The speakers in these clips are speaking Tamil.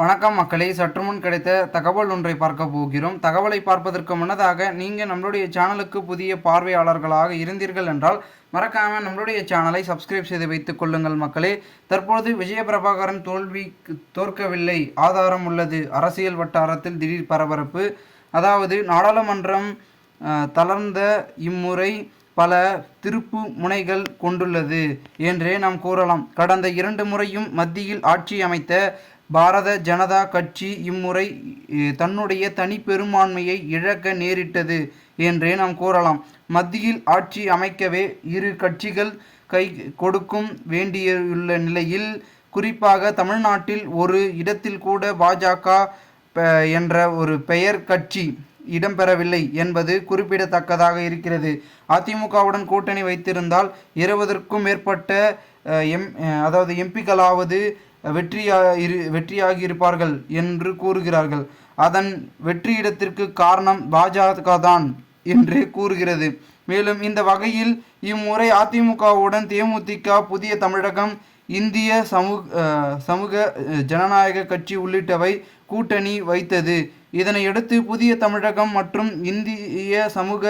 வணக்கம் மக்களே சற்று முன் கிடைத்த தகவல் ஒன்றை பார்க்க போகிறோம். தகவலை பார்ப்பதற்கு முன்னதாக நீங்கள் நம்மளுடைய சேனலுக்கு புதிய பார்வையாளர்களாக இருந்தீர்கள் என்றால் மறக்காமல் நம்மளுடைய சேனலை சப்ஸ்கிரைப் செய்து வைத்துக் கொள்ளுங்கள் மக்களே. தற்போது விஜயபிரபாகரன் தோல்வி தோற்கவில்லை. ஆதாரம் உள்ளது. அரசியல் வட்டாரத்தில் திடீர் பரபரப்பு. அதாவது நாடாளுமன்றம் தளர்ந்த இம்முறை பல திருப்பு முனைகள் கொண்டுள்ளது என்றே நாம் கூறலாம். கடந்த இரண்டு முறையும் மத்தியில் ஆட்சி அமைத்த பாரத ஜனதா கட்சி இம்முறை தன்னுடைய தனி பெரும்பான்மையை இழக்க நேரிட்டது என்றே நாம் கூறலாம். மத்தியில் ஆட்சி அமைக்கவே இரு கட்சிகள் கை கொடுக்கும் வேண்டியுள்ள நிலையில் குறிப்பாக தமிழ்நாட்டில் ஒரு இடத்தில் கூட பாஜக ப- என்ற ஒரு பெயர் கட்சி இடம்பெறவில்லை என்பது குறிப்பிடத்தக்கதாக இருக்கிறது. அதிமுகவுடன் கூட்டணி வைத்திருந்தால் இருபதற்கும் மேற்பட்ட எம் அதாவது எம்பிக்களாவது வெற்றியா இரு வெற்றியாகி இருப்பார்கள் என்று கூறுகிறார்கள். அதன் வெற்றியிடத்திற்கு காரணம் பாஜக தான் என்று கூறுகிறது. மேலும் இந்த வகையில் இம்முறை அதிமுகவுடன் தேமுதிக புதிய தமிழகம் இந்திய சமூக சமூக ஜனநாயக கட்சி உள்ளிட்டவை கூட்டணி வைத்தது. இதனையடுத்து புதிய தமிழகம் மற்றும் இந்திய சமூக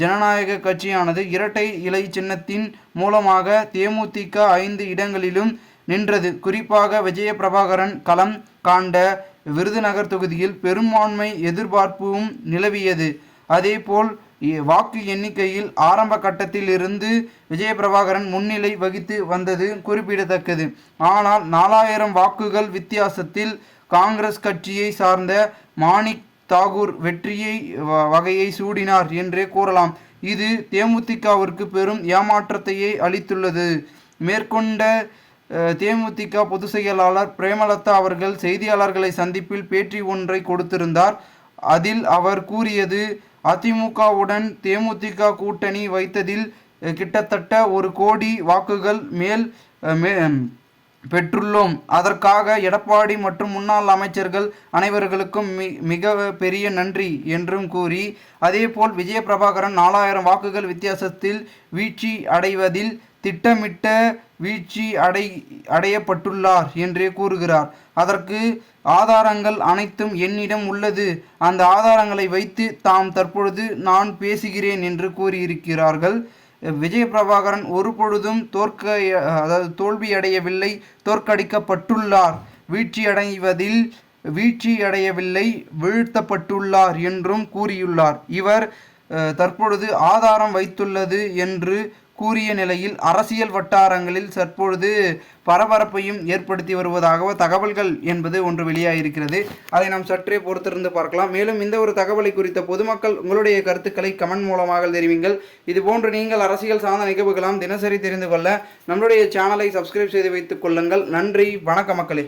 ஜனநாயக கட்சியானது இரட்டை இலை சின்னத்தின் மூலமாக தேமுதிக ஐந்து இடங்களிலும் நின்றது. குறிப்பாக விஜயபிரபாகரன் களம் காண்ட விருதுநகர் தொகுதியில் பெரும்பான்மை எதிர்பார்ப்பும் நிலவியது. அதேபோல் வாக்கு எண்ணிக்கையில் ஆரம்ப கட்டத்தில் இருந்து விஜயபிரபாகரன் முன்னிலை வகித்து வந்தது குறிப்பிடத்தக்கது. ஆனால் நாலாயிரம் வாக்குகள் வித்தியாசத்தில் காங்கிரஸ் கட்சியை சார்ந்த மாணிக் தாகூர் வெற்றியை வகையை சூடினார் என்றே கூறலாம். இது தேமுதிகவிற்கு பெரும் ஏமாற்றத்தையே அளித்துள்ளது. மேற்கொண்ட தேமுதிக பொதுச் செயலாளர் பிரேமலதா அவர்கள் செய்தியாளர்களை சந்திப்பில் பேட்டி ஒன்றை கொடுத்திருந்தார். அதில் அவர் கூறியது அதிமுகவுடன் தேமுதிக கூட்டணி வைத்ததில் கிட்டத்தட்ட ஒரு கோடி வாக்குகள் மேல் மே- பெற்றுள்ளோம். அதற்காக எடப்பாடி மற்றும் முன்னாள் அமைச்சர்கள் அனைவர்களுக்கும் மி மிக பெரிய நன்றி என்றும் கூறி அதேபோல் விஜயபிரபாகரன் நாலாயிரம் வாக்குகள் வித்தியாசத்தில் வீழ்ச்சி அடைவதில் திட்டமிட்ட வீழ்ச்சி அடை அடையப்பட்டுள்ளார் என்றே கூறுகிறார். அதற்கு ஆதாரங்கள் அனைத்தும் என்னிடம் உள்ளது. அந்த ஆதாரங்களை வைத்து தாம் தற்பொழுது நான் பேசுகிறேன் என்று கூறியிருக்கிறார்கள். விஜய பிரபாகரன் ஒரு பொழுதும் தோற்க அதாவது தோல்வியடையவில்லை தோற்கடிக்கப்பட்டுள்ளார். வீழ்ச்சியடைவதில் வீழ்ச்சியடையவில்லை வீழ்த்தப்பட்டுள்ளார் என்றும் கூறியுள்ளார். இவர் தற்பொழுது ஆதாரம் வைத்துள்ளது என்று கூறிய நிலையில் அரசியல் வட்டாரங்களில் தற்பொழுது பரபரப்பையும் ஏற்படுத்தி வருவதாக தகவல்கள் என்பது ஒன்று வெளியாகிருக்கிறது அதை நாம் சற்றே பொறுத்திருந்து பார்க்கலாம். மேலும் இந்த ஒரு தகவலை குறித்த பொதுமக்கள் உங்களுடைய கருத்துக்களை கமெண்ட் மூலமாக தெரிவிங்கள். இதுபோன்று நீங்கள் அரசியல் சார்ந்த நிகழ்வுகளாம் தினசரி தெரிந்து கொள்ள நம்மளுடைய சேனலை சப்ஸ்கிரைப் செய்து வைத்துக் கொள்ளுங்கள். நன்றி. வணக்க மக்களே.